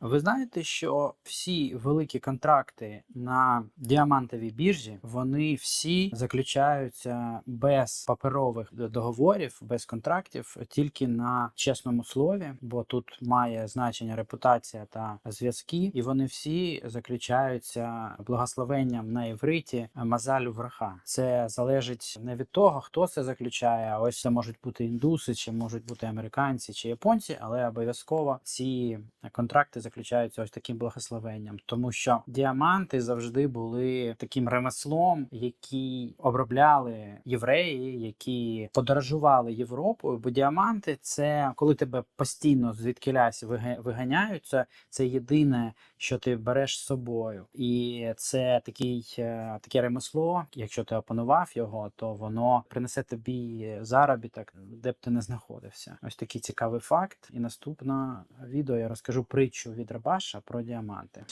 Ви знаєте, що всі великі контракти на діамантовій біржі вони всі заключаються без паперових договорів, без контрактів, тільки на чесному слові, бо тут має значення репутація та зв'язки, і вони всі заключаються благословенням на івриті Мазалю враха. Це залежить не від того, хто це заключає. Ось це можуть бути індуси, чи можуть бути американці чи японці, але обов'язково ці контракти заключаються ось таким благословенням, тому що діаманти завжди були таким ремеслом, які обробляли євреї, які подорожували Європою. Бо діаманти це коли тебе постійно звідкилясь вига- виганяють, це, це єдине, що ти береш з собою, і це такий е, таке ремесло. Якщо ти опанував його, то воно принесе тобі заробіток, де б ти не знаходився. Ось такий цікавий факт. І наступне відео я розкажу притчу від про діаманти.